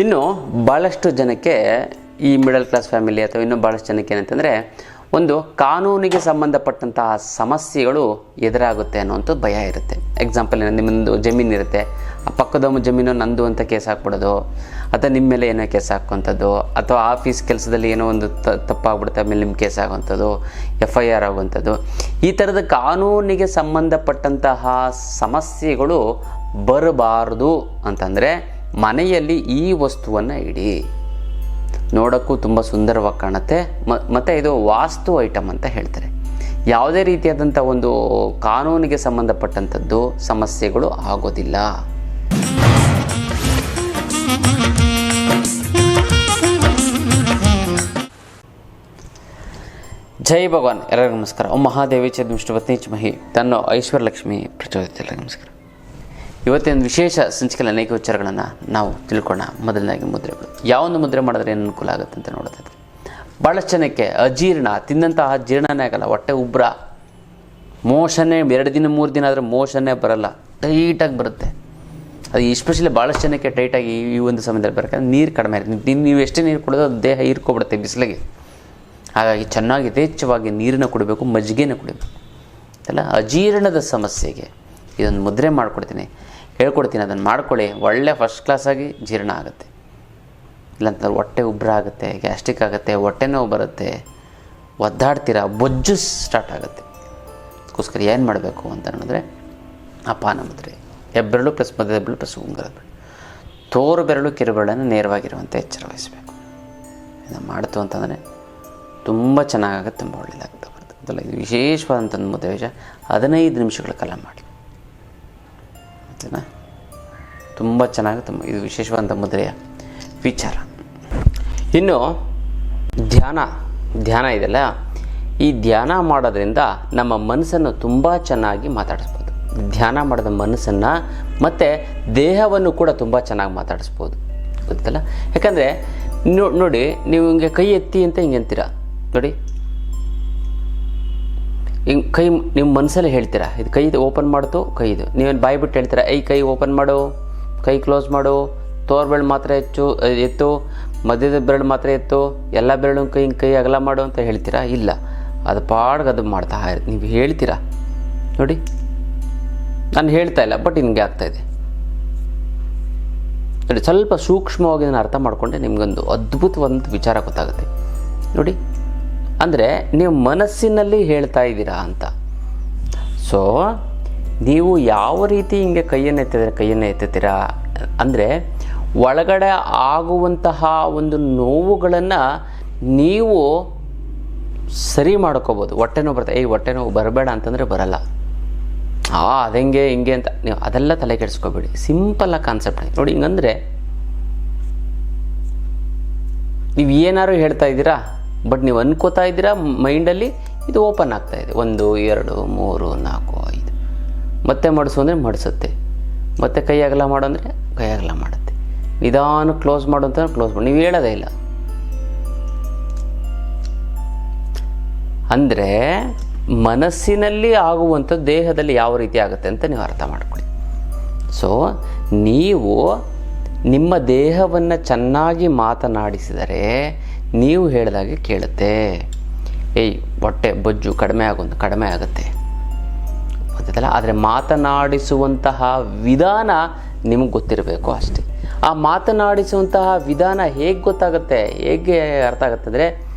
ಇನ್ನು ಭಾಳಷ್ಟು ಜನಕ್ಕೆ ಈ ಮಿಡಲ್ ಕ್ಲಾಸ್ ಫ್ಯಾಮಿಲಿ ಅಥವಾ ಇನ್ನೂ ಭಾಳಷ್ಟು ಜನಕ್ಕೆ ಏನಂತಂದರೆ ಒಂದು ಕಾನೂನಿಗೆ ಸಂಬಂಧಪಟ್ಟಂತಹ ಸಮಸ್ಯೆಗಳು ಎದುರಾಗುತ್ತೆ ಅನ್ನುವಂಥ ಭಯ ಇರುತ್ತೆ. ಎಕ್ಸಾಂಪಲ್ ನಿಮ್ಮೊಂದು ಜಮೀನು ಇರುತ್ತೆ. ಆ ಪಕ್ಕದ ಜಮೀನು ನಂದು ಅಂತ ಕೇಸ್ ಹಾಕ್ಬಿಡೋದು, ಅಥವಾ ನಿಮ್ಮ ಮೇಲೆ ಏನೋ ಕೇಸ್ ಹಾಕುವಂಥದ್ದು, ಅಥವಾ ಆಫೀಸ್ ಕೆಲಸದಲ್ಲಿ ಏನೋ ಒಂದು ತ ತಪ್ಪಾಗ್ಬಿಡುತ್ತೆ, ಆಮೇಲೆ ನಿಮ್ಮ ಕೇಸ್ ಆಗುವಂಥದ್ದು ಎಫ್ ಐ ಆರ್ ಆಗುವಂಥದ್ದು. ಈ ಥರದ ಕಾನೂನಿಗೆ ಸಂಬಂಧಪಟ್ಟಂತಹ ಸಮಸ್ಯೆಗಳು ಬರಬಾರದು ಅಂತಂದರೆ ಮನೆಯಲ್ಲಿ ಈ ವಸ್ತುವನ್ನು ಇಡಿ. ನೋಡೋಕ್ಕೂ ತುಂಬ ಸುಂದರವಾಗಿ ಕಾಣುತ್ತೆ. ಮತ್ತು ಇದು ವಾಸ್ತು ಐಟಮ್ ಅಂತ ಹೇಳ್ತಾರೆ. ಯಾವುದೇ ರೀತಿಯಾದಂಥ ಒಂದು ಕಾನೂನಿಗೆ ಸಂಬಂಧಪಟ್ಟಂಥದ್ದು ಸಮಸ್ಯೆಗಳು ಆಗೋದಿಲ್ಲ. ಜೈ ಭಗವಾನ್. ಎಲ್ಲರಿಗೂ ನಮಸ್ಕಾರ. ಓಂ ಮಹಾದೇವಿ ಚ ವಿಷ್ಣುಪತ್ನಿ ಪತ್ನಿ ಮಹಿ. ತನ್ನ ಐಶ್ವರ್ಯ ಲಕ್ಷ್ಮಿ ಪ್ರಚೋದಿತ ನಮಸ್ಕಾರ. ಇವತ್ತಿನ ವಿಶೇಷ ಸಂಚಿಕೆಯಲ್ಲಿ ಅನೇಕ ವಿಚಾರಗಳನ್ನು ನಾವು ತಿಳ್ಕೊಳ್ಳೋಣ. ಮೊದಲನಾಗಿ ಮುದ್ರೆಗಳು ಯಾವೊಂದು ಮುದ್ರೆ ಮಾಡಿದ್ರೆ ಏನು ಅನುಕೂಲ ಆಗುತ್ತೆ ಅಂತ ನೋಡೋದಾದ್ರೆ ಭಾಳಷ್ಟು ಜನಕ್ಕೆ ಅಜೀರ್ಣ, ತಿಂದಂತಹ ಜೀರ್ಣನೇ ಆಗಲ್ಲ, ಹೊಟ್ಟೆ ಉಬ್ರ. ಮೋಷನ್ನೇ ಎರಡು ದಿನ, ಮೂರು ದಿನ ಆದರೆ ಮೋಷನ್ನೇ ಬರಲ್ಲ. ಟೈಟಾಗಿ ಬರುತ್ತೆ. ಅದು ಎಸ್ಪೆಷಲಿ ಭಾಳಷ್ಟು ಜನಕ್ಕೆ ಟೈಟಾಗಿ ಈ ಒಂದು ಸಮಯದಲ್ಲಿ ಬರಬೇಕಂದ್ರೆ ನೀರು ಕಡಿಮೆ ಇರುತ್ತೆ ನೀವು ಎಷ್ಟೇ ನೀರು ಕುಡಿದ್ರೆ ದೇಹ ಹೀರ್ಕೊಬಿಡುತ್ತೆ ಬಿಸಿಲಿಗೆ. ಹಾಗಾಗಿ ಚೆನ್ನಾಗಿ ಯಥೇಚ್ಛವಾಗಿ ನೀರನ್ನ ಕುಡಿಬೇಕು, ಮಜ್ಜಿಗೆನ ಕುಡಿಬೇಕು. ಅಲ್ಲ ಅಜೀರ್ಣದ ಸಮಸ್ಯೆಗೆ ಇದೊಂದು ಮುದ್ರೆ ಮಾಡಿಕೊಡ್ತೀನಿ. ಹೇಳ್ಕೊಡ್ತೀನಿ, ಅದನ್ನು ಮಾಡ್ಕೊಳ್ಳಿ. ಒಳ್ಳೆ ಫಸ್ಟ್ ಕ್ಲಾಸಾಗಿ ಜೀರ್ಣ ಆಗುತ್ತೆ. ಇಲ್ಲಂತಂದ್ರೆ ಹೊಟ್ಟೆ ಉಬ್ರ ಆಗುತ್ತೆ ಗ್ಯಾಸ್ಟ್ರಿಕ್ ಆಗುತ್ತೆ, ಹೊಟ್ಟೆ ನೋವು ಬರುತ್ತೆ. ಒದ್ದಾಡ್ತೀರಾ, ಬೊಜ್ಜು ಸ್ಟಾರ್ಟ್ ಆಗುತ್ತೆ. ಅದಕ್ಕೋಸ್ಕರ ಏನು ಮಾಡಬೇಕು ಅಂತ ಹೇಳಿದ್ರೆ, ಅಪಾನ ಮುದ್ರೆ. ಹೆಬ್ಬೆರಳು ಪ್ಲಸ್ ಮಧ್ಯದ ಬೆರಳು ಪ್ಲಸ್ ಉಂಗರ ತೋರು ಬೆರಳು ಕಿರುಬೆರಳನ್ನು ನೇರವಾಗಿರುವಂತೆ ಎಚ್ಚರ ವಹಿಸಬೇಕು ಇದನ್ನು ಮಾಡ್ತು ಅಂತಂದರೆ ತುಂಬ ಚೆನ್ನಾಗಾಗುತ್ತೆ, ತುಂಬ ಒಳ್ಳೆಯದಾಗುತ್ತೆ ಬರುತ್ತೆ ಅದಲ್ಲ ಇದು ವಿಶೇಷವಾದಂಥ ಒಂದು ವಿಷಯ. ಹದಿನೈದು ನಿಮಿಷಗಳ ಕಾಲ ಮಾಡಿ ಓಕೆನಾ ತುಂಬ ಚೆನ್ನಾಗಿ ತುಂಬ ಇದು ವಿಶೇಷವಾದಂಥ ಮುದ್ರೆಯ ವಿಚಾರ. ಇನ್ನು ಧ್ಯಾನ ಧ್ಯಾನ ಇದೆಯಲ್ಲ? ಈ ಧ್ಯಾನ ಮಾಡೋದ್ರಿಂದ ನಮ್ಮ ಮನಸ್ಸನ್ನು ತುಂಬ ಚೆನ್ನಾಗಿ ಮಾತಾಡಿಸ್ಬೋದು. ಧ್ಯಾನ ಮಾಡಿದ ಮನಸ್ಸನ್ನು ಮತ್ತು ದೇಹವನ್ನು ಕೂಡ ತುಂಬ ಚೆನ್ನಾಗಿ ಮಾತಾಡಿಸ್ಬೋದು. ಗೊತ್ತಲ್ಲ? ಯಾಕಂದರೆ ನೋಡಿ, ನೀವು ಹಿಂಗೆ ಕೈ ಎತ್ತಿ ಅಂತ ಹಿಂಗೆ ಅಂತೀರ? ನೋಡಿ ಹಿಂಗೆ ಕೈ ನಿಮ್ಮ ಮನಸ್ಸಲ್ಲಿ ಹೇಳ್ತೀರಾ? ಇದು ಕೈ ಓಪನ್ ಮಾಡ್ತು, ಕೈ ಇದು. ನೀವೇನು ಬಾಯಿ ಬಿಟ್ಟು ಹೇಳ್ತೀರಾ ಐ ಕೈ ಓಪನ್ ಮಾಡು, ಕೈ ಕ್ಲೋಸ್ ಮಾಡು, ತೋರ್ ಬೆರಳು ಮಾತ್ರ ಹೆಚ್ಚು ಎತ್ತು, ಮಧ್ಯದ ಬೆರಳು ಮಾತ್ರ ಎತ್ತು, ಎಲ್ಲ ಬೆರಳು ಕೈ ಕೈ ಅಗಲ ಮಾಡು ಅಂತ ಹೇಳ್ತೀರಾ? ಇಲ್ಲ. ಅದು ಪಾಡ್ಗೆ ಅದು ಮಾಡ್ತಾ ನೀವು ಹೇಳ್ತೀರಾ? ನೋಡಿ. ನಾನು ಹೇಳ್ತಾ ಇಲ್ಲ, ಬಟ್ ಹಿಂಗೆ ಆಗ್ತಾಯಿದೆ ನೋಡಿ, ಸ್ವಲ್ಪ ಸೂಕ್ಷ್ಮವಾಗಿ ನಾನು ಅರ್ಥ ಮಾಡಿಕೊಂಡೆ ನಿಮಗೊಂದು ಅದ್ಭುತವಾದಂಥ ವಿಚಾರ ಗೊತ್ತಾಗುತ್ತೆ. ನೋಡಿ. ಅಂದರೆ ನೀವು ಮನಸ್ಸಿನಲ್ಲಿ ಹೇಳ್ತಾ ಇದ್ದೀರಾ ಅಂತ. ಸೊ ನೀವು ಯಾವ ರೀತಿ ಹಿಂಗೆ ಕೈಯನ್ನು ಎತ್ತಿದ್ರೆ ಕೈಯನ್ನು ಎತ್ತುತ್ತೀರಾ? ಅಂದರೆ ಒಳಗಡೆ ಆಗುವಂತಹ ಒಂದು ನೋವುಗಳನ್ನು ನೀವು ಸರಿ ಮಾಡ್ಕೋಬೋದು. ಹೊಟ್ಟೆ ನೋವು ಬರುತ್ತೆ. ಏಯ್ ಹೊಟ್ಟೆ ನೋವು ಬರಬೇಡ ಅಂತಂದರೆ ಬರಲ್ಲ. ಆ, ಅದಂಗೆ, ಹಿಂಗೆ ಅಂತ. ನೀವು ಅದೆಲ್ಲ ತಲೆ ಕೆಡಿಸ್ಕೋಬೇಡಿ. ಸಿಂಪಲ್ಲಾಗಿ ಕಾನ್ಸೆಪ್ಟ್ ನೋಡಿ, ಹಿಂಗಂದರೆ ನೀವು ಏನಾದ್ರು ಹೇಳ್ತಾ ಇದ್ದೀರಾ? ಬಟ್ ನೀವು ಅನ್ಕೋತಾ ಇದ್ದೀರಾ ಮೈಂಡಲ್ಲಿ ಇದು ಓಪನ್ ಆಗ್ತಾ ಇದೆ. ಒಂದು, ಎರಡು, ಮೂರು, ನಾಲ್ಕು, ಐದು. ಮತ್ತೆ ಮಡಿಸು ಅಂದರೆ ಮಡಿಸುತ್ತೆ. ಮತ್ತೆ ಕೈ ಅಗಲ ಮಾಡು ಅಂದರೆ ಕೈ ಅಗಲ ಮಾಡುತ್ತೆ. ನಿಧಾನ ಕ್ಲೋಸ್ ಮಾಡು ಅಂತ ಕ್ಲೋಸ್ ಮಾಡಿ. ನೀವು ಹೇಳೋದೇ ಇಲ್ಲ. ಅಂದರೆ ಮನಸ್ಸಿನಲ್ಲಿ ಆಗುವಂಥ ದೇಹದಲ್ಲಿ ಯಾವ ರೀತಿ ಆಗುತ್ತೆ ಅಂತ ನೀವು ಅರ್ಥ ಮಾಡ್ಕೊಳ್ಳಿ. ಸೊ ನೀವು ನಿಮ್ಮ ದೇಹವನ್ನು ಚೆನ್ನಾಗಿ ಮಾತನಾಡಿಸಿದರೆ ನೀವು ಹೇಳಿದಾಗೆ ಕೇಳುತ್ತೆ. ಏಯ್, ಹೊಟ್ಟೆ ಬೊಜ್ಜು ಕಡಿಮೆ ಆಗುವಂತ ಕಡಿಮೆ ಆಗುತ್ತೆ. ಗೊತ್ತಿದ್ದಲ್ಲ ಆದರೆ ಮಾತನಾಡಿಸುವಂತಹ ವಿಧಾನ ನಿಮಗೆ ಗೊತ್ತಿರಬೇಕು ಅಷ್ಟೇ. ಆ ಮಾತನಾಡಿಸುವಂತಹ ವಿಧಾನ ಹೇಗೆ ಗೊತ್ತಾಗುತ್ತೆ? ಹೇಗೆ ಅರ್ಥ ಆಗುತ್ತೆ ಅಂದರೆ,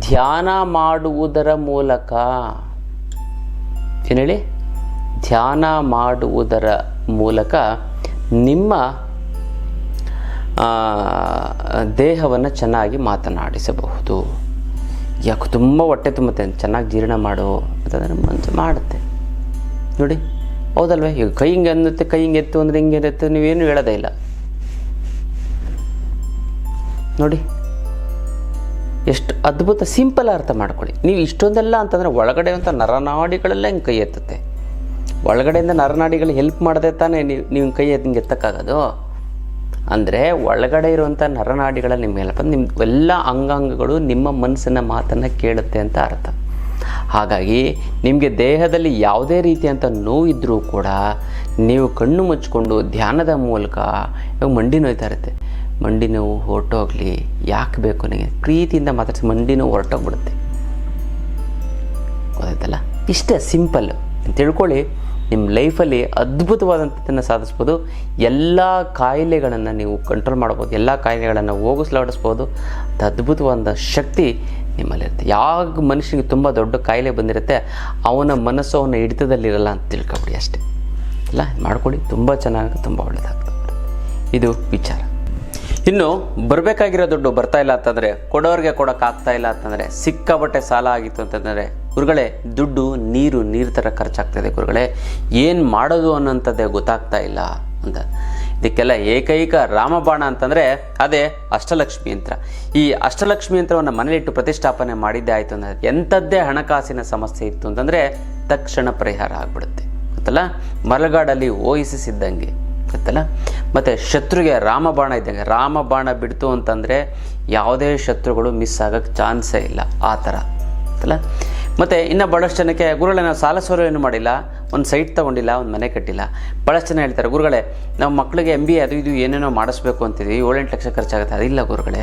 ಧ್ಯಾನ ಮಾಡುವುದರ ಮೂಲಕ. ಏನು ಹೇಳಿ? ಧ್ಯಾನ ಮಾಡುವುದರ ಮೂಲಕ ನಿಮ್ಮ ದೇಹವನ್ನು ಚೆನ್ನಾಗಿ ಮಾತನಾಡಿಸಬಹುದು. ಯಾಕೆ ತುಂಬ ಹೊಟ್ಟೆ ತುಂಬುತ್ತೆ, ಚೆನ್ನಾಗಿ ಜೀರ್ಣ ಮಾಡು ಅಂತಂದರೆ ಮನಸ್ಸು ಮಾಡುತ್ತೆ. ನೋಡಿ, ಹೌದಲ್ವೇ? ಈಗ ಕೈ ಹಿಂಗೆ ಅನ್ನುತ್ತೆ, ಕೈ ಹಿಂಗೆ ಎತ್ತು ಅಂದರೆ ಹಿಂಗೆ ಎತ್ತು, ನೀವೇನು ಹೇಳೋದೇ ಇಲ್ಲ. ನೋಡಿ, ಎಷ್ಟು ಅದ್ಭುತ, ಸಿಂಪಲ್ ಅರ್ಥ ಮಾಡ್ಕೊಳ್ಳಿ. ನೀವು ಇಷ್ಟೊಂದೆಲ್ಲ ಅಂತಂದರೆ ಒಳಗಡೆ ಅಂತ ನರನಾಡಿಗಳೆಲ್ಲ ಹಿಂಗೆ ಕೈ ಎತ್ತುತ್ತೆ. ಒಳಗಡೆಯಿಂದ ನರನಾಡಿಗಳು ಹೆಲ್ಪ್ ಮಾಡದೆ ತಾನೇ ನೀವು ನೀವು ಕೈ ಹಿಂಗೆ ಎತ್ತಕ್ಕಾಗೋದು? ಅಂದರೆ ಒಳಗಡೆ ಇರುವಂಥ ನರನಾಡಿಗಳ ನಿಮ್ಮ ಹೆಲ್ಪ್ ನಿಮ್ಮ ಎಲ್ಲ ಅಂಗಾಂಗಗಳು ನಿಮ್ಮ ಮನಸ್ಸಿನ ಮಾತನ್ನು ಕೇಳುತ್ತೆ ಅಂತ ಅರ್ಥ. ಹಾಗಾಗಿ ನಿಮಗೆ ದೇಹದಲ್ಲಿ ಯಾವುದೇ ರೀತಿಯಂಥ ನೋವಿದ್ದರೂ ಕೂಡ ನೀವು ಕಣ್ಣು ಮುಚ್ಕೊಂಡು ಧ್ಯಾನದ ಮೂಲಕ ಮಂಡಿ ನೋಯ್ತಾ ಇರುತ್ತೆ. ಮಂಡಿ ನೋವು ಹೊರಟೋಗ್ಲಿ, ಯಾಕೆ ಬೇಕು ನನಗೆ ಪ್ರೀತಿಯಿಂದ ಮಾತಾಡಿಸಿ ಮಂಡಿ ನೋವು ಹೊರಟೋಗ್ಬಿಡುತ್ತೆ. ಗೊತ್ತಾಯ್ತಲ್ಲ? ಇಷ್ಟೇ ಸಿಂಪಲ್ ತಿಳ್ಕೊಳ್ಳಿ. ನಿಮ್ಮ ಲೈಫಲ್ಲಿ ಅದ್ಭುತವಾದಂಥದ್ದನ್ನು ಸಾಧಿಸ್ಬೋದು. ಎಲ್ಲ ಕಾಯಿಲೆಗಳನ್ನು ನೀವು ಕಂಟ್ರೋಲ್ ಮಾಡ್ಬೋದು. ಎಲ್ಲ ಕಾಯಿಲೆಗಳನ್ನು ಹೋಗಿಸ್ಲಾಡಿಸ್ಬೋದು. ಅದು ಅದ್ಭುತವಾದ ಶಕ್ತಿ ನಿಮ್ಮಲ್ಲಿರುತ್ತೆ ಯಾವ ಮನುಷ್ಯನಿಗೆ ತುಂಬ ದೊಡ್ಡ ಕಾಯಿಲೆ ಬಂದಿರುತ್ತೆ, ಅವನ ಮನಸ್ಸು ಅವನ ಹಿಡಿತದಲ್ಲಿರಲ್ಲ ಅಂತ ತಿಳ್ಕೊಬಿಡಿ ಅಷ್ಟೇ. ಅಲ್ಲ ಮಾಡ್ಕೊಳ್ಳಿ. ತುಂಬ ಚೆನ್ನಾಗಿ, ತುಂಬ ಒಳ್ಳೆಯದಾಗ್ತದೆ ಇದು ವಿಚಾರ. ಇನ್ನು, ಬರಬೇಕಾಗಿರೋ ದುಡ್ಡು ಬರ್ತಾ ಇಲ್ಲ ಅಂತಂದರೆ, ಕೊಡೋರಿಗೆ ಕೊಡೋಕ್ಕಾಗ್ತಾ ಇಲ್ಲ ಅಂತಂದರೆ ಸಿಕ್ಕಾಬಟ್ಟೆ ಸಾಲ ಆಗಿತ್ತು ಅಂತಂದರೆ ಗುರುಗಳೇ, ದುಡ್ಡು, ನೀರು ನೀರು ಥರ ಖರ್ಚಾಗ್ತದೆ ಗುರುಗಳೇ. ಏನು ಮಾಡೋದು ಅನ್ನೋಂಥದ್ದೇ ಗೊತ್ತಾಗ್ತಾ ಇಲ್ಲ ಅಂತ. ಇದಕ್ಕೆಲ್ಲ ಏಕೈಕ ರಾಮಬಾಣ ಅಂತಂದರೆ ಅದೇ ಅಷ್ಟಲಕ್ಷ್ಮಿ ಯಂತ್ರ. ಈ ಅಷ್ಟಲಕ್ಷ್ಮಿ ಯಂತ್ರವನ್ನು ಮನೇಲಿಟ್ಟು ಪ್ರತಿಷ್ಠಾಪನೆ ಮಾಡಿದ್ದೇ ಆಯಿತು ಅಂದರೆ ಎಂಥದ್ದೇ ಹಣಕಾಸಿನ ಸಮಸ್ಯೆ ಇತ್ತು ಅಂತಂದರೆ ತಕ್ಷಣ ಪರಿಹಾರ ಆಗಿಬಿಡುತ್ತೆ. ಗೊತ್ತಲ್ಲ? ಮರಗಾಡಲ್ಲಿ ಓಹಿಸಿದ್ದಂಗೆ ಗೊತ್ತಲ್ಲ? ಮತ್ತು ಶತ್ರುಗೆ ರಾಮಬಾಣ ಇದ್ದಂಗೆ. ರಾಮಬಾಣ ಬಿಡ್ತು ಅಂತಂದರೆ ಯಾವುದೇ ಶತ್ರುಗಳು ಮಿಸ್ ಆಗೋಕ್ಕೆ ಚಾನ್ಸೇ ಇಲ್ಲ. ಆ ಥರ ಗೊತ್ತಲ್ಲ? ಮತ್ತು ಇನ್ನು ಭಾಳಷ್ಟು ಜನಕ್ಕೆ ಗುರುಗಳೇ ಸಾಲ ಸೋಲ ಏನು ಮಾಡಿಲ್ಲ, ಒಂದು ಸೈಟ್ ತೊಗೊಂಡಿಲ್ಲ, ಒಂದು ಮನೆ ಕಟ್ಟಿಲ್ಲ. ಭಾಳಷ್ಟು ಜನ ಹೇಳ್ತಾರೆ, ಗುರುಗಳೇ, ನಾವು ಮಕ್ಕಳಿಗೆ ಎಂ ಬಿ ಎ ಅದು ಇದು ಏನೇನೋ ಮಾಡಿಸ್ಬೇಕು ಅಂತಿದ್ವಿ ಏಳೆಂಟು ಲಕ್ಷ ಖರ್ಚಾಗುತ್ತೆ, ಅದಿಲ್ಲ ಗುರುಗಳೇ.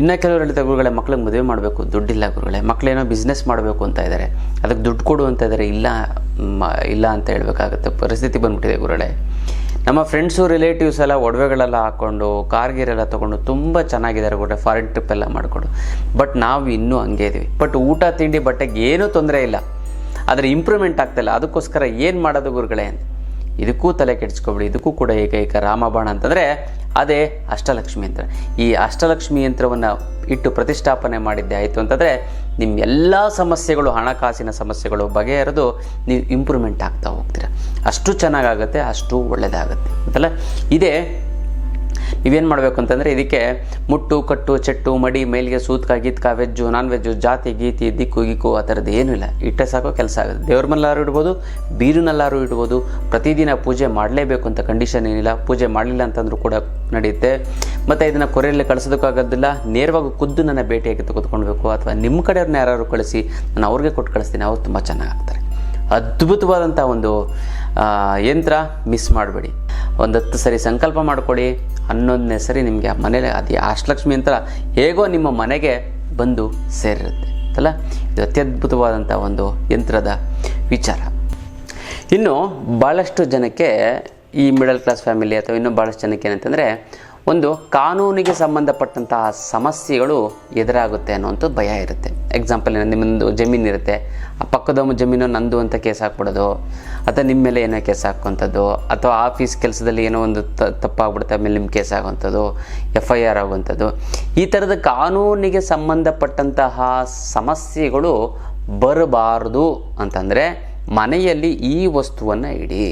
ಇನ್ನು ಕೆಲವರು ಹೇಳ್ತಾರೆ ಗುರುಗಳೇ, ಮಕ್ಳಿಗೆ ಮದುವೆ ಮಾಡಬೇಕು, ದುಡ್ಡಿಲ್ಲ ಗುರುಗಳೇ ಮಕ್ಕಳೇನೋ ಬಿಸ್ನೆಸ್ ಮಾಡಬೇಕು ಅಂತ ಇದ್ದಾರೆ, ಅದಕ್ಕೆ ದುಡ್ಡು ಕೊಡು ಅಂತ ಇದ್ದಾರೆ, ಇಲ್ಲ ಇಲ್ಲ ಅಂತ ಹೇಳಬೇಕಾಗುತ್ತೆ, ಪರಿಸ್ಥಿತಿ ಬಂದ್ಬಿಟ್ಟಿದೆ ಗುರುಗಳೇ. ನಮ್ಮ ಫ್ರೆಂಡ್ಸು ರಿಲೇಟಿವ್ಸ್ ಎಲ್ಲ ಒಡವೆಗಳೆಲ್ಲ ಹಾಕ್ಕೊಂಡು ಕಾರ್ಗಿರೆಲ್ಲ ತೊಗೊಂಡು ತುಂಬ ಚೆನ್ನಾಗಿದ್ದಾರೆ ಕೂಡ ಫಾರಿನ್ ಟ್ರಿಪ್ ಎಲ್ಲ ಮಾಡಿಕೊಂಡು. ಬಟ್ ನಾವು ಇನ್ನೂ ಹಂಗೆ ಇದ್ದೀವಿ ಬಟ್ ಊಟ, ತಿಂಡಿ, ಬಟ್ಟೆಗೆ ಏನೂ ತೊಂದರೆ ಇಲ್ಲ. ಆದರೆ ಇಂಪ್ರೂವ್ಮೆಂಟ್ ಆಗ್ತಾಯಿಲ್ಲ ಅದಕ್ಕೋಸ್ಕರ ಏನು ಮಾಡೋದು ಗುರುಗಳೇ ಅಂತ. ಇದಕ್ಕೂ ತಲೆ ಕೆಡಿಸ್ಕೊಬಿಡಿ. ಇದಕ್ಕೂ ಕೂಡ ಏಕೈಕ ರಾಮಬಾಣ ಅಂತಂದರೆ ಅದೇ ಅಷ್ಟಲಕ್ಷ್ಮಿ ಯಂತ್ರ. ಈ ಅಷ್ಟಲಕ್ಷ್ಮಿ ಯಂತ್ರವನ್ನು ಇಟ್ಟು ಪ್ರತಿಷ್ಠಾಪನೆ ಮಾಡಿದ್ದೆ ಆಯಿತು ಅಂತಂದರೆ ನಿಮ್ಮ ಎಲ್ಲ ಸಮಸ್ಯೆಗಳು, ಹಣಕಾಸಿನ ಸಮಸ್ಯೆಗಳು ಬಗೆಹರಿದು ನೀವು ಇಂಪ್ರೂವ್ಮೆಂಟ್ ಆಗ್ತಾ ಹೋಗ್ತೀರ. ಅಷ್ಟು ಚೆನ್ನಾಗಾಗುತ್ತೆ, ಅಷ್ಟು ಒಳ್ಳೆಯದಾಗುತ್ತೆ ಅಂತಲ್ಲ ಇದೇ ನೀವೇನು ಮಾಡಬೇಕು ಅಂತಂದರೆ ಇದಕ್ಕೆ ಮುಟ್ಟು, ಕಟ್ಟು, ಚೆಟ್ಟು, ಮಡಿ, ಮೇಲಿಗೆ ಸೂತ್ಕ, ಗೀತ್ಕ, ವೆಜ್ಜು ನಾನ್ ವೆಜ್ಜು ಜಾತಿ, ಗೀತಿ, ದಿಕ್ಕು, ಗಿಕ್ಕು, ಆ ಥರದ್ದು ಏನೂ ಇಲ್ಲ. ಇಟ್ಟೆ ಸಾಕೋ, ಕೆಲಸ ಆಗುತ್ತೆ. ದೇವ್ರ ಮನೆಲ್ಲಾರು ಇಡ್ಬೋದು ಬೀರಿನಲ್ಲಾರು ಇಡ್ಬೋದು. ಪ್ರತಿದಿನ ಪೂಜೆ ಮಾಡಲೇಬೇಕು ಅಂತ ಕಂಡೀಷನ್ ಏನಿಲ್ಲ. ಪೂಜೆ ಮಾಡಲಿಲ್ಲ ಅಂತಂದ್ರೂ ಕೂಡ ನಡೆಯುತ್ತೆ. ಮತ್ತು ಇದನ್ನು ಕೊರೆಯಲ್ಲಿ ಕಳಿಸೋದಕ್ಕಾಗೋದಿಲ್ಲ ನೇರವಾಗಿ ಖುದ್ದು ನನ್ನ ಭೇಟಿಯಾಗಿ ತೆಗೆದುಕೊಳ್ಬೇಕು ಅಥವಾ ನಿಮ್ಮ ಕಡೆಯವ್ರನ್ನ ಯಾರು ಕಳಿಸಿ, ನಾನು ಅವ್ರಿಗೆ ಕೊಟ್ಟು ಕಳಿಸ್ತೀನಿ. ಅವ್ರು ತುಂಬ ಚೆನ್ನಾಗಿ ಆಗ್ತಾರೆ. ಅದ್ಭುತವಾದಂಥ ಒಂದು ಯಂತ್ರ ಮಿಸ್ ಮಾಡಬೇಡಿ. ಒಂದು ಹತ್ತು ಸರಿ ಸಂಕಲ್ಪ ಮಾಡಿಕೊಡಿ ಹನ್ನೊಂದನೇ ಸರಿ ನಿಮಗೆ ಆ ಮನೇಲಿ ಅದು ಅಷ್ಟಲಕ್ಷ್ಮಿ ಯಂತ್ರ ಹೇಗೋ ನಿಮ್ಮ ಮನೆಗೆ ಬಂದು ಸೇರಿರುತ್ತೆ. ಅಲ್ಲ? ಇದು ಅತ್ಯದ್ಭುತವಾದಂಥ ಒಂದು ಯಂತ್ರದ ವಿಚಾರ. ಇನ್ನು ಭಾಳಷ್ಟು ಜನಕ್ಕೆ ಈ ಮಿಡಲ್ ಕ್ಲಾಸ್ ಫ್ಯಾಮಿಲಿ ಅಥವಾ ಇನ್ನೂ ಭಾಳಷ್ಟು ಜನಕ್ಕೆ ಏನಂತಂದರೆ ಒಂದು ಕಾನೂನಿಗೆ ಸಂಬಂಧಪಟ್ಟಂತಹ ಸಮಸ್ಯೆಗಳು ಎದುರಾಗುತ್ತೆ ಅನ್ನೋಂಥದ್ದು ಭಯ ಇರುತ್ತೆ. ಎಕ್ಸಾಂಪಲ್ ನಿಮ್ಮೊಂದು ಜಮೀನು ಇರುತ್ತೆ. ಆ ಪಕ್ಕದ ಜಮೀನು ನಂದು ಅಂತ ಕೇಸ್ ಹಾಕ್ಬಿಡೋದು, ಅಥವಾ ನಿಮ್ಮ ಮೇಲೆ ಏನೋ ಕೇಸ್ ಹಾಕುವಂಥದ್ದು, ಅಥವಾ ಆಫೀಸ್ ಕೆಲಸದಲ್ಲಿ ಏನೋ ಒಂದು ತಪ್ಪಾಗ್ಬಿಡುತ್ತೆ, ಆಮೇಲೆ ನಿಮ್ಮ ಕೇಸ್ ಆಗುವಂಥದ್ದು ಎಫ್ ಐ ಆರ್ ಆಗುವಂಥದ್ದು. ಈ ಥರದ ಕಾನೂನಿಗೆ ಸಂಬಂಧಪಟ್ಟಂತಹ ಸಮಸ್ಯೆಗಳು ಬರಬಾರದು ಅಂತಂದರೆ ಮನೆಯಲ್ಲಿ ಈ ವಸ್ತುವನ್ನು ಇಡಿ.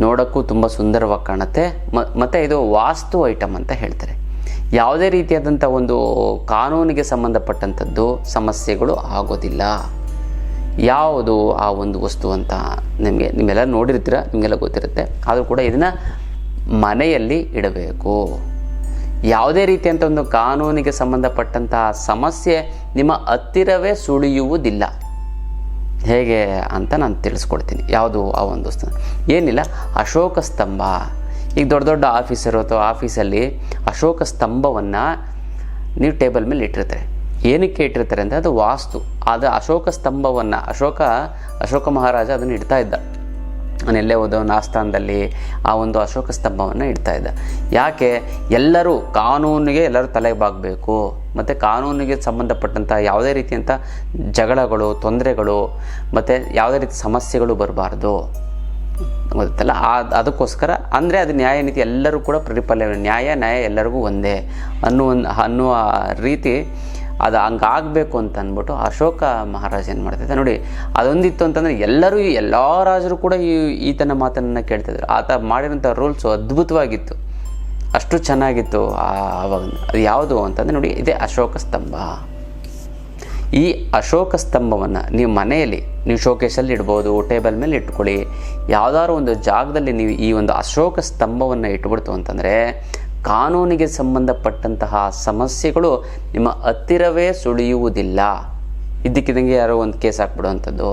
ನೋಡೋಕ್ಕೂ ತುಂಬ ಸುಂದರವಾಗಿ ಕಾಣುತ್ತೆ. ಮತ್ತು ಇದು ವಾಸ್ತು ಐಟಮ್ ಅಂತ ಹೇಳ್ತಾರೆ. ಯಾವುದೇ ರೀತಿಯಾದಂಥ ಒಂದು ಕಾನೂನಿಗೆ ಸಂಬಂಧಪಟ್ಟಂಥದ್ದು ಸಮಸ್ಯೆಗಳು ಆಗೋದಿಲ್ಲ. ಯಾವುದು ಆ ಒಂದು ವಸ್ತು ಅಂತ ನಿಮಗೆ ನಿಮ್ಮೆಲ್ಲ ನೋಡಿರ್ತೀರ, ನಿಮಗೆಲ್ಲ ಗೊತ್ತಿರುತ್ತೆ. ಆದರೂ ಕೂಡ ಇದನ್ನು ಮನೆಯಲ್ಲಿ ಇಡಬೇಕು. ಯಾವುದೇ ರೀತಿಯಂಥ ಒಂದು ಕಾನೂನಿಗೆ ಸಂಬಂಧಪಟ್ಟಂತಹ ಸಮಸ್ಯೆ ನಿಮ್ಮ ಹತ್ತಿರವೇ ಸುಳಿಯುವುದಿಲ್ಲ. ಹೇಗೆ ಅಂತ ನಾನು ತಿಳಿಸ್ಕೊಡ್ತೀನಿ. ಯಾವುದು ಆ ಒಂದು ಸ್ಥಾನ ಏನಿಲ್ಲ, ಅಶೋಕ ಸ್ತಂಭ. ಈಗ ದೊಡ್ಡ ದೊಡ್ಡ ಆಫೀಸರು ಅಥವಾ ಆಫೀಸಲ್ಲಿ ಅಶೋಕ ಸ್ತಂಭವನ್ನು ನೀವು ಟೇಬಲ್ ಮೇಲೆ ಇಟ್ಟಿರ್ತಾರೆ. ಏನಕ್ಕೆ ಇಟ್ಟಿರ್ತಾರೆ ಅಂದರೆ ಅದು ವಾಸ್ತು. ಅದು ಅಶೋಕ ಸ್ತಂಭವನ್ನು, ಅಶೋಕ ಅಶೋಕ ಮಹಾರಾಜ ಅದನ್ನು ಇಡ್ತಾ ಇದ್ದ. ನಾನು ಎಲ್ಲೇ ಹೋದೋ ಆಸ್ಥಾನದಲ್ಲಿ ಆ ಒಂದು ಅಶೋಕ ಸ್ತಂಭವನ್ನು ಇಡ್ತಾ ಇದ್ದ. ಯಾಕೆ? ಎಲ್ಲರೂ ಕಾನೂನಿಗೆ ಎಲ್ಲರೂ ತಲೆ ಬಾಗಬೇಕು. ಮತ್ತು ಕಾನೂನಿಗೆ ಸಂಬಂಧಪಟ್ಟಂಥ ಯಾವುದೇ ರೀತಿಯಂಥ ಜಗಳಗಳು, ತೊಂದರೆಗಳು, ಮತ್ತು ಯಾವುದೇ ರೀತಿ ಸಮಸ್ಯೆಗಳು ಬರಬಾರ್ದು. ಗೊತ್ತಲ್ಲ? ಅದಕ್ಕೋಸ್ಕರ, ಅಂದರೆ ಅದು ನ್ಯಾಯ ನೀತಿ ಎಲ್ಲರೂ ಕೂಡ ಪ್ರತಿಫಲ ನ್ಯಾಯ ನ್ಯಾಯ ಎಲ್ಲರಿಗೂ ಒಂದೇ ಅನ್ನುವ ಅನ್ನುವ ರೀತಿ ಅದು ಹಂಗಾಗಬೇಕು ಅಂತ ಅಂದ್ಬಿಟ್ಟು ಅಶೋಕ ಮಹಾರಾಜ ಏನು ಮಾಡ್ತಿದ್ದೆ ನೋಡಿ, ಅದೊಂದಿತ್ತು ಅಂತಂದರೆ ಎಲ್ಲರೂ ಎಲ್ಲ ರಾಜರು ಕೂಡ ಈ ಈತನ ಮಾತನ್ನು ಕೇಳ್ತಿದ್ರು. ಆತ ಮಾಡಿರೋಂಥ ರೂಲ್ಸು ಅದ್ಭುತವಾಗಿತ್ತು. ಅಷ್ಟು ಚೆನ್ನಾಗಿತ್ತು. ಆವಾಗ ಅದು ಯಾವುದು ಅಂತಂದರೆ ನೋಡಿ, ಇದೇ ಅಶೋಕ ಸ್ತಂಭ. ಈ ಅಶೋಕ ಸ್ತಂಭವನ್ನು ನೀವು ಮನೆಯಲ್ಲಿ ನೀವು ಶೋಕೇಶಲ್ಲಿ ಇಡ್ಬೋದು ಟೇಬಲ್ ಮೇಲೆ ಇಟ್ಕೊಳ್ಳಿ. ಯಾವುದಾದ್ರು ಒಂದು ಜಾಗದಲ್ಲಿ ನೀವು ಈ ಒಂದು ಅಶೋಕ ಸ್ತಂಭವನ್ನು ಇಟ್ಬಿಡ್ತು ಅಂತಂದರೆ, ಕಾನೂನಿಗೆ ಸಂಬಂಧಪಟ್ಟಂತಹ ಸಮಸ್ಯೆಗಳು ನಿಮ್ಮ ಹತ್ತಿರವೇ ಸುಳಿಯುವುದಿಲ್ಲ. ಇದ್ದಕ್ಕಿದ್ದಂಗೆ ಯಾರೋ ಒಂದು ಕೇಸ್ ಹಾಕ್ಬಿಡುವಂಥದ್ದು,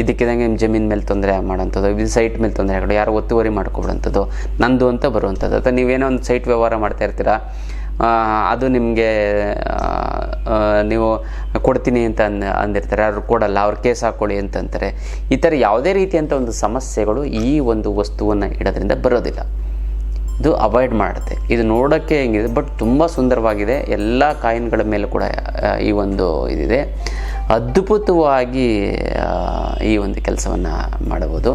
ಇದ್ದಕ್ಕಿದ್ದಂಗೆ ನಿಮ್ಮ ಜಮೀನ್ ಮೇಲೆ ತೊಂದರೆ ಮಾಡೋಂಥದ್ದು ಇದು ಸೈಟ್ ಮೇಲೆ ತೊಂದರೆ ಹಾಕ್ಬಿಡು ಯಾರೋ ಒತ್ತುವರಿ ಮಾಡ್ಕೊಬಿಡೋಂಥದ್ದು ನಂದು ಅಂತ ಬರುವಂಥದ್ದು. ಅಥವಾ ನೀವೇನೋ ಒಂದು ಸೈಟ್ ವ್ಯವಹಾರ ಮಾಡ್ತಾ ಇರ್ತೀರಾ ಅದು ನಿಮಗೆ ನೀವು ಕೊಡ್ತೀನಿ ಅಂತ ಅನ್ ಅಂದಿರ್ತಾರೆ ಅವ್ರು ಕೊಡಲ್ಲ, ಅವ್ರ ಕೇಸ್ ಹಾಕ್ಕೊಳ್ಳಿ ಅಂತ ಅಂತಾರೆ. ಈ ಥರ ಯಾವುದೇ ರೀತಿಯಂಥ ಒಂದು ಸಮಸ್ಯೆಗಳು ಈ ಒಂದು ವಸ್ತುವನ್ನು ಇಡೋದ್ರಿಂದ ಬರೋದಿಲ್ಲ. ಇದು ಅವಾಯ್ಡ್ ಮಾಡುತ್ತೆ. ಇದು ನೋಡೋಕ್ಕೆ ಹೆಂಗಿದೆ ಬಟ್ ತುಂಬ ಸುಂದರವಾಗಿದೆ. ಎಲ್ಲ ಕಾಯಿನ್ಗಳ ಮೇಲೆ ಕೂಡ ಈ ಒಂದು ಇದಿದೆ. ಅದ್ಭುತವಾಗಿ ಈ ಒಂದು ಕೆಲಸವನ್ನು ಮಾಡಬಹುದು.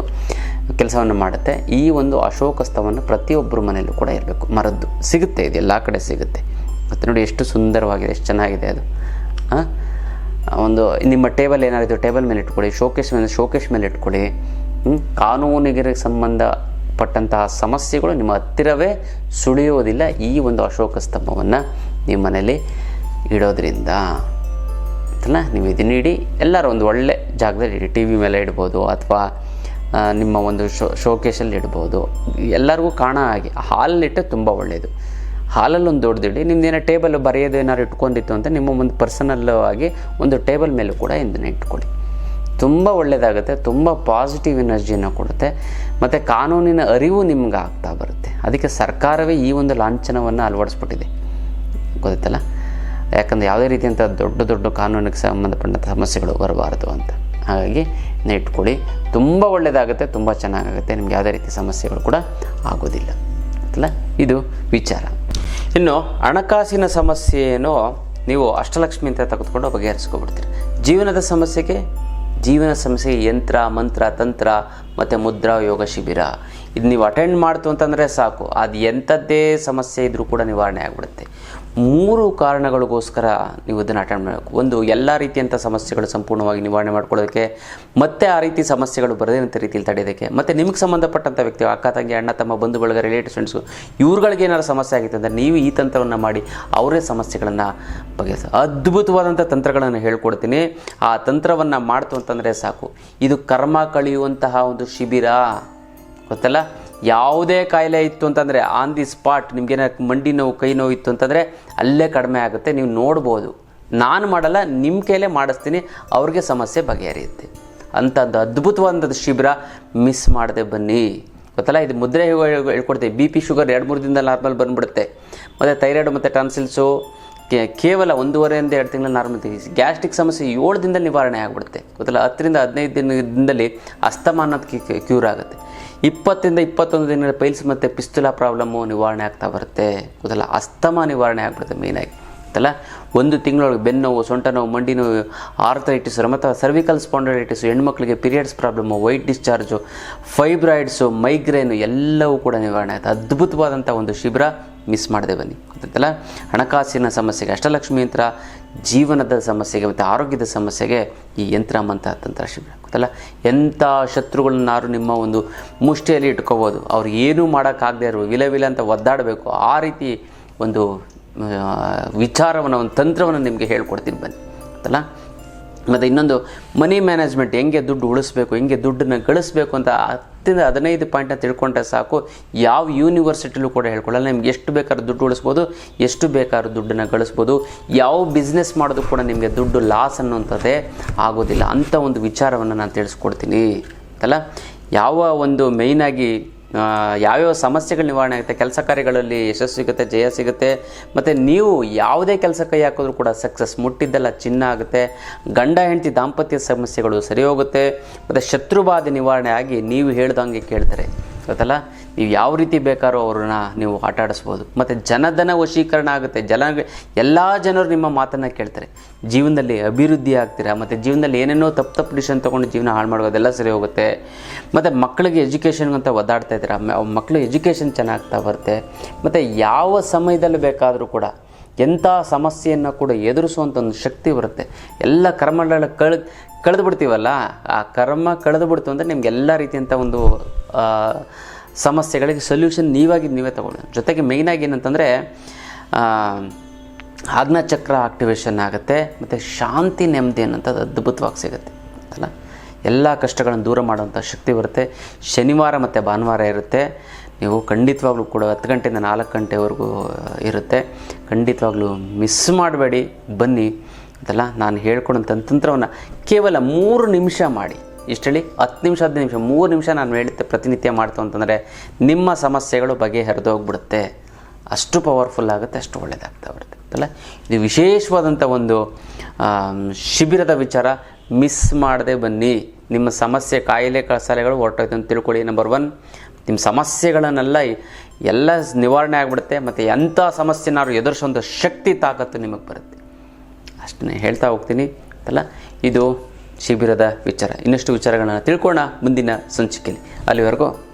ಕೆಲಸವನ್ನು ಮಾಡುತ್ತೆ. ಈ ಒಂದು ಅಶೋಕಸ್ತವನ್ನು ಪ್ರತಿಯೊಬ್ಬರ ಮನೆಯಲ್ಲೂ ಕೂಡ ಇರಬೇಕು. ಮರದ್ದು ಸಿಗುತ್ತೆ, ಇದು ಎಲ್ಲ ಕಡೆ ಸಿಗುತ್ತೆ. ಮತ್ತು ನೋಡಿ ಎಷ್ಟು ಸುಂದರವಾಗಿದೆ, ಎಷ್ಟು ಚೆನ್ನಾಗಿದೆ ಅದು? ಒಂದು ನಿಮ್ಮ ಟೇಬಲ್ ಏನಾದರೂ ಟೇಬಲ್ ಮೇಲೆ ಇಟ್ಕೊಳ್ಳಿ ಶೋಕೇಶ್ ಮೇಲೆ ಶೋಕೇಶ್ ಮೇಲೆ ಇಟ್ಕೊಳ್ಳಿ ಕಾನೂನಿಗೆ ಕಾನೂನಿಗೆ ಸಂಬಂಧಪಟ್ಟಂತಹ ಸಮಸ್ಯೆಗಳು ನಿಮ್ಮ ಹತ್ತಿರವೇ ಸುಳಿಯೋದಿಲ್ಲ ಈ ಒಂದು ಅಶೋಕ ಸ್ತಂಭವನ್ನು ನಿಮ್ಮ ಮನೇಲಿ ಇಡೋದ್ರಿಂದ. ಅಂತಲ್ಲ ನೀವು ಇದನ್ನ ಇಡಿ, ಎಲ್ಲರೂ ಒಂದು ಒಳ್ಳೆ ಜಾಗದಲ್ಲಿ ಇಡಿ. ಟಿ ವಿ ಮೇಲೆ ಇಡ್ಬೋದು ಅಥವಾ ನಿಮ್ಮ ಒಂದು ಶೋ ಶೋಕೇಶಲ್ಲಿ ಇಡ್ಬೋದು. ಎಲ್ಲರಿಗೂ ಕಾಣೋ ಹಾಗೆ. ಹಾಲಲ್ಲಿಟ್ಟು ತುಂಬ ಒಳ್ಳೆಯದು ಹಾಲಲ್ಲಿ ಒಂದು ದೊಡ್ಡದಿಡಿ ನಿಮ್ದೇನೋ ಟೇಬಲ್ ಬರೆಯೋದು ಏನಾದ್ರು ಇಟ್ಕೊಂಡಿತ್ತು ಅಂತ ನಿಮ್ಮ ಒಂದು ಪರ್ಸನಲ್ ಆಗಿ ಒಂದು ಟೇಬಲ್ ಮೇಲೂ ಕೂಡ ಇದನ್ನು ಇಟ್ಕೊಳ್ಳಿ. ತುಂಬ ಒಳ್ಳೆಯದಾಗುತ್ತೆ ತುಂಬ ಪಾಸಿಟಿವ್ ಎನರ್ಜಿಯನ್ನು ಕೊಡುತ್ತೆ, ಮತ್ತು ಕಾನೂನಿನ ಅರಿವು ನಿಮ್ಗೆ ಆಗ್ತಾ ಬರುತ್ತೆ. ಅದಕ್ಕೆ ಸರ್ಕಾರವೇ ಈ ಒಂದು ಲಾಂಛನವನ್ನು ಅಳವಡಿಸ್ಬಿಟ್ಟಿದೆ. ಗೊತ್ತಲ್ಲ ಯಾಕಂದರೆ ಯಾವುದೇ ರೀತಿಯಂಥ ದೊಡ್ಡ ದೊಡ್ಡ ಕಾನೂನಿಗೆ ಸಂಬಂಧಪಟ್ಟಂಥ ಸಮಸ್ಯೆಗಳು ಬರಬಾರದು ಅಂತ. ಹಾಗಾಗಿ ಇಟ್ಕೊಳ್ಳಿ. ತುಂಬ ಒಳ್ಳೆಯದಾಗುತ್ತೆ ತುಂಬ ಚೆನ್ನಾಗಾಗುತ್ತೆ, ನಿಮ್ಗೆ ಯಾವುದೇ ರೀತಿ ಸಮಸ್ಯೆಗಳು ಕೂಡ ಆಗೋದಿಲ್ಲ. ಗೊತ್ತಲ್ಲ ಇದು ವಿಚಾರ. ಇನ್ನು ಹಣಕಾಸಿನ ಸಮಸ್ಯೆಯನ್ನು ನೀವು ಅಷ್ಟಲಕ್ಷ್ಮಿ ಅಂತ ತೆಗೆದುಕೊಂಡು ಬಗೆಹರಿಸ್ಕೊಬಿಡ್ತೀರಿ ಜೀವನದ ಸಮಸ್ಯೆಗೆ ಜೀವನ ಸಮಸ್ಯೆ, ಯಂತ್ರ, ಮಂತ್ರ, ತಂತ್ರ, ಮತ್ತು ಮುದ್ರಾ, ಯೋಗ ಶಿಬಿರ. ಇದು ನೀವು ಅಟೆಂಡ್ ಮಾಡ್ತು ಅಂತಂದರೆ ಸಾಕು. ಅದು ಎಂಥದ್ದೇ ಸಮಸ್ಯೆ ಇದ್ದರೂ ಕೂಡ ನಿವಾರಣೆ ಆಗಿಬಿಡುತ್ತೆ. ಮೂರು ಕಾರಣಗಳಿಗೋಸ್ಕರ ನೀವು ಇದನ್ನು ಅಟೆಂಡ್ ಮಾಡಬೇಕು. ಒಂದು, ಎಲ್ಲ ರೀತಿಯಂಥ ಸಮಸ್ಯೆಗಳು ಸಂಪೂರ್ಣವಾಗಿ ನಿವಾರಣೆ ಮಾಡ್ಕೊಳ್ಳೋದಕ್ಕೆ, ಮತ್ತೆ ಆ ರೀತಿ ಸಮಸ್ಯೆಗಳು ಬರದಿರಂಥ ರೀತಿಯಲ್ಲಿ ತಡೆಯೋದಕ್ಕೆ, ಮತ್ತು ನಿಮಗೆ ಸಂಬಂಧಪಟ್ಟಂಥ ವ್ಯಕ್ತಿ ಅಕ್ಕ, ತಂಗಿ, ಅಣ್ಣ, ತಮ್ಮ ಬಂಧು ಬಳಗ ರಿಲೇಟಿವ್ ಫ್ರೆಂಡ್ಸು ಇವ್ರುಗಳಿಗೆ ಏನಾದ್ರು ಸಮಸ್ಯೆ ಆಗಿತ್ತು ಅಂದರೆ ನೀವು ಈ ತಂತ್ರವನ್ನು ಮಾಡಿ ಅವರೇ ಸಮಸ್ಯೆಗಳನ್ನು ಬಗೆಹರಿಸ. ಅದ್ಭುತವಾದಂಥ ತಂತ್ರಗಳನ್ನು ಹೇಳ್ಕೊಡ್ತೀನಿ. ಆ ತಂತ್ರವನ್ನು ಮಾಡ್ತು ಅಂತಂದರೆ ಸಾಕು. ಇದು ಕರ್ಮ ಕಳೆಯುವಂತಹ ಒಂದು ಶಿಬಿರ. ಗೊತ್ತಲ್ಲ? ಯಾವುದೇ ಕಾಯಿಲೆ ಇತ್ತು ಅಂತಂದರೆ ಆನ್ ದಿ ಸ್ಪಾಟ್ ನಿಮಗೇನ ಮಂಡಿ ನೋವು, ಕೈ ನೋವು ಇತ್ತು ಅಂತಂದರೆ ಅಲ್ಲೇ ಕಡಿಮೆ ಆಗುತ್ತೆ, ನೀವು ನೋಡ್ಬೋದು. ನಾನು ಮಾಡಲ್ಲ ನಿಮ್ಮ ಕೈಲೇ ಮಾಡಿಸ್ತೀನಿ, ಅವ್ರಿಗೆ ಸಮಸ್ಯೆ ಬಗೆಹರಿಯುತ್ತೆ. ಅಂಥದ್ದು ಅದ್ಭುತವಾದಂಥದ್ದು ಶಿಬಿರ ಮಿಸ್ ಮಾಡದೆ ಬನ್ನಿ. ಗೊತ್ತಲ್ಲ, ಇದು ಮುದ್ರೆ ಹೇಳ್- ಹೇಳ್ಕೊಡ್ತೀವಿ. ಬಿ ಪಿ ಶುಗರ್ ಎರಡು ಮೂರು ದಿನದಲ್ಲಿ ನಾರ್ಮಲ್ ಬಂದ್ಬಿಡುತ್ತೆ. ಮತ್ತು ಥೈರಾಯ್ಡ್ ಮತ್ತು ಟಾನ್ಸಿಲ್ಸು ಕೇ- ಕೇವಲ ಒಂದೂವರೆಯಿಂದ ಎರಡು ತಿಂಗಳ ನಾರ್ಮಲ್ ಗ್ಯಾಸ್ಟ್ರಿಕ್ ಸಮಸ್ಯೆ ಏಳು ದಿನದಲ್ಲಿ ನಿವಾರಣೆ ಆಗಿಬಿಡುತ್ತೆ. ಗೊತ್ತಲ್ಲ, ಹತ್ತರಿಂದ ಹದಿನೈದು ದಿನದಲ್ಲಿ ಅಸ್ತಮ ಅನ್ನೋದು ಕ್ಯೂರ್ ಆಗುತ್ತೆ. ಇಪ್ಪತ್ತರಿಂದ ಇಪ್ಪತ್ತೊಂದು ದಿನಗಳ ಪೈಲ್ಸ್ ಮತ್ತು ಪಿಸ್ತುಲಾ ಪ್ರಾಬ್ಲಮ್ಮು ನಿವಾರಣೆ ಆಗ್ತಾ ಬರುತ್ತೆ. ಗೊತ್ತಲ್ಲ, ಅಸ್ತಮ ನಿವಾರಣೆ ಆಗಿಬಿಡುತ್ತೆ ಮೇಯ್ನಾಗಿ ಗೊತ್ತಲ್ಲ, ಒಂದು ತಿಂಗಳೊಳಗೆ ಬೆನ್ನೋವು ಸೊಂಟ ನೋವು, ಮಂಡಿ ನೋವು ಆರ್ಥರೈಟಿಸ್ ಮತ್ತು ಸರ್ವಿಕಲ್ ಸ್ಪಾಂಡಲೈಟಿಸ್ ಹೆಣ್ಮಕ್ಳಿಗೆ periods problem white discharge fibroids migraine ಎಲ್ಲವೂ ಕೂಡ ನಿವಾರಣೆ ಆಗುತ್ತೆ. ಅದ್ಭುತವಾದಂಥ ಒಂದು ಶಿಬಿರ ಮಿಸ್ ಮಾಡದೆ ಬನ್ನಿ. ಗೊತ್ತಲ್ಲ ಹಣಕಾಸಿನ ಸಮಸ್ಯೆಗೆ, ಅಷ್ಟಲಕ್ಷ್ಮಿ ಯಂತ್ರ ಜೀವನದ ಸಮಸ್ಯೆಗೆ ಮತ್ತು ಆರೋಗ್ಯದ ಸಮಸ್ಯೆಗೆ ಈ ಯಂತ್ರ ಮಂತ್ರ ತಂತ್ರ ಶಿಬಿರ. ಗೊತ್ತಲ್ಲ ಎಂಥ ಶತ್ರುಗಳನ್ನಾರು ನಿಮ್ಮ ಒಂದು ಮುಷ್ಟಿಯಲ್ಲಿ ಇಟ್ಕೋಬೋದು. ಅವ್ರು ಏನೂ ಮಾಡೋಕ್ಕಾಗದೇ ಇರೋ ವಿಲ ವಿಲ ಅಂತ ಒದ್ದಾಡಬೇಕು. ಆ ರೀತಿ ಒಂದು ವಿಚಾರವನ್ನು, ಒಂದು ತಂತ್ರವನ್ನು ನಿಮಗೆ ಹೇಳ್ಕೊಡ್ತೀನಿ ಬನ್ನಿ. ಗೊತ್ತಲ್ಲ ಮತ್ತು ಇನ್ನೊಂದು, ಮನಿ ಮ್ಯಾನೇಜ್ಮೆಂಟ್, ಹೆಂಗೆ ದುಡ್ಡು ಉಳಿಸ್ಬೇಕು, ಹೆಂಗೆ ದುಡ್ಡನ್ನು ಗಳಿಸ್ಬೇಕು ಅಂತ ಹತ್ತಿಂದ ಹದಿನೈದು ಪಾಯಿಂಟ್ನ ತಿಳ್ಕೊಂಡ್ರೆ ಸಾಕು. ಯಾವ ಯೂನಿವರ್ಸಿಟಿಲೂ ಕೂಡ ಹೇಳ್ಕೊಳ್ಳಲ್ಲ. ನಿಮ್ಗೆ ಎಷ್ಟು ಬೇಕಾದ್ರೂ ದುಡ್ಡು ಉಳಿಸ್ಬೋದು, ಎಷ್ಟು ಬೇಕಾದ್ರೂ ದುಡ್ಡನ್ನು ಗಳಿಸ್ಬೋದು. ಯಾವ ಬಿಸ್ನೆಸ್ ಮಾಡೋದು ಕೂಡ ನಿಮಗೆ ದುಡ್ಡು ಲಾಸ್ ಅನ್ನುವಂಥದ್ದೇ ಆಗೋದಿಲ್ಲ. ಅಂಥ ಒಂದು ವಿಚಾರವನ್ನು ನಾನು ತಿಳಿಸ್ಕೊಡ್ತೀನಿ. ಅಲ್ಲ ಯಾವ ಒಂದು ಮೇಯ್ನಾಗಿ ಯಾವ್ಯಾವ ಸಮಸ್ಯೆಗಳು ನಿವಾರಣೆ ಆಗುತ್ತೆ, ಕೆಲಸ ಕಾರ್ಯಗಳಲ್ಲಿ ಯಶಸ್ಸು ಸಿಗುತ್ತೆ, ಜಯ ಸಿಗುತ್ತೆ, ಮತ್ತು ನೀವು ಯಾವುದೇ ಕೆಲಸ ಕೈ ಹಾಕಿದ್ರೂ ಕೂಡ ಸಕ್ಸಸ್ ಮುಟ್ಟಿದ್ದೆಲ್ಲ ಚಿನ್ನ ಆಗುತ್ತೆ. ಗಂಡ, ಹೆಂಡತಿ ದಾಂಪತ್ಯ ಸಮಸ್ಯೆಗಳು ಸರಿ ಹೋಗುತ್ತೆ. ಮತ್ತು ಶತ್ರುಬಾಧೆ ನಿವಾರಣೆ ಆಗಿ ನೀವು ಹೇಳ್ದಂಗೆ ಕೇಳ್ತಾರೆ. ಗೊತ್ತಲ್ಲ? ನೀವು ಯಾವ ರೀತಿ ಬೇಕಾದ್ರೂ ಅವ್ರನ್ನ ನೀವು ಆಟ ಆಡಿಸ್ಬೋದು ಮತ್ತು ಜನಧನ ವಶೀಕರಣ ಆಗುತ್ತೆ. ಜನ, ಎಲ್ಲ ಜನರು ನಿಮ್ಮ ಮಾತನ್ನು ಕೇಳ್ತಾರೆ. ಜೀವನದಲ್ಲಿ ಅಭಿವೃದ್ಧಿ ಆಗ್ತೀರಾ? ಮತ್ತು ಜೀವನದಲ್ಲಿ ಏನೇನೋ ತಪ್ಪು ತಪ್ಪು ಡಿಸಿಷನ್ ತೊಗೊಂಡು ಜೀವನ ಹಾಳು ಮಾಡೋದೆಲ್ಲ ಸರಿ ಹೋಗುತ್ತೆ. ಮತ್ತು ಮಕ್ಕಳಿಗೆ ಎಜುಕೇಷನ್ಗಂತ ಒದ್ದಾಡ್ತಾ ಇದ್ದೀರಾ? ಮಕ್ಕಳು ಎಜುಕೇಷನ್ ಚೆನ್ನಾಗ್ತಾ ಬರುತ್ತೆ. ಮತ್ತು ಯಾವ ಸಮಯದಲ್ಲಿ ಬೇಕಾದರೂ ಕೂಡ ಎಂಥ ಸಮಸ್ಯೆಯನ್ನು ಕೂಡ ಎದುರಿಸುವಂಥ ಒಂದು ಶಕ್ತಿ ಬರುತ್ತೆ. ಎಲ್ಲ ಕರ್ಮಗಳ ಕಳೆದು ಕಳೆದು ಬಿಡ್ತೀವಲ್ಲ ಆ ಕರ್ಮ ಕಳೆದು ಬಿಡ್ತು ಅಂದರೆ ನಿಮ್ಗೆ ಎಲ್ಲ ರೀತಿಯಂಥ ಒಂದು ಸಮಸ್ಯೆಗಳಿಗೆ ಸೊಲ್ಯೂಷನ್ ನೀವಾಗಿ ನೀವೇ ತಗೊಳ್ಳಿ. ಜೊತೆಗೆ ಮೇಯ್ನಾಗಿ ಏನಂತಂದರೆ ಆಜ್ಞಾಚಕ್ರ ಆಕ್ಟಿವೇಶನ್ ಆಗುತ್ತೆ, ಮತ್ತು ಶಾಂತಿ ನೆಮ್ಮದಿ ಅನ್ನೋಂಥದ್ದು ಅದ್ಭುತವಾಗಿ ಸಿಗುತ್ತೆ. ಅಲ್ಲ ಎಲ್ಲ ಕಷ್ಟಗಳನ್ನು ದೂರ ಮಾಡುವಂಥ ಶಕ್ತಿ ಬರುತ್ತೆ. ಶನಿವಾರ ಮತ್ತು ಭಾನುವಾರ ಇರುತ್ತೆ. ನೀವು ಖಂಡಿತವಾಗ್ಲೂ ಕೂಡ ಹತ್ತು ಗಂಟೆಯಿಂದ ನಾಲ್ಕು ಗಂಟೆವರೆಗೂ ಇರುತ್ತೆ. ಖಂಡಿತವಾಗ್ಲೂ ಮಿಸ್ ಮಾಡಬೇಡಿ. ಬನ್ನಿ. ಅಂತಲ್ಲ ನಾನು ಹೇಳ್ಕೊಡೋಂಥ ತಂತ್ರವನ್ನು ಕೇವಲ ಮೂರು ನಿಮಿಷ ಮಾಡಿ. ಇಷ್ಟೇಳಿ ಹತ್ತು ನಿಮಿಷ, ಹದಿನೈದು ನಿಮಿಷ, ಮೂರು ನಿಮಿಷ ನಾನು ಹೇಳಿದ್ದೆ ಪ್ರತಿನಿತ್ಯ ಮಾಡ್ತು ಅಂತಂದರೆ ನಿಮ್ಮ ಸಮಸ್ಯೆಗಳು ಬಗೆಹರಿದೋಗ್ಬಿಡುತ್ತೆ ಅಷ್ಟು ಪವರ್ಫುಲ್ ಆಗುತ್ತೆ, ಅಷ್ಟು ಒಳ್ಳೆಯದಾಗ್ತಾ ಬರುತ್ತೆ. ಅಲ್ಲ? ಇದು ವಿಶೇಷವಾದಂಥ ಒಂದು ಶಿಬಿರದ ವಿಚಾರ. ಮಿಸ್ ಮಾಡದೆ ಬನ್ನಿ. ನಿಮ್ಮ ಸಮಸ್ಯೆ ಕಾಯಿಲೆ ಕಸಾಲೆಗಳು ಹೊರಟೋಯ್ತು ಅಂತ ತಿಳ್ಕೊಳ್ಳಿ. ನಂಬರ್ ಒನ್ ನಿಮ್ಮ ಸಮಸ್ಯೆಗಳನ್ನೆಲ್ಲ ಎಲ್ಲ ನಿವಾರಣೆ ಆಗಿಬಿಡುತ್ತೆ. ಮತ್ತು ಎಂಥ ಸಮಸ್ಯೆನಾದ್ರು ಎದುರಿಸೋಂಥ ಶಕ್ತಿ, ತಾಕತ್ತು ನಿಮಗೆ ಬರುತ್ತೆ. ಅಷ್ಟನ್ನೇ ಹೇಳ್ತಾ ಹೋಗ್ತೀನಿ. ಅಲ್ಲ? ಇದು ಶಿಬಿರದ ವಿಚಾರ. ಇನ್ನಷ್ಟು ವಿಚಾರಗಳನ್ನು ತಿಳ್ಕೊಳ್ಳೋಣ ಮುಂದಿನ ಸಂಚಿಕೆಯಲ್ಲಿ. ಅಲ್ಲಿವರೆಗೂ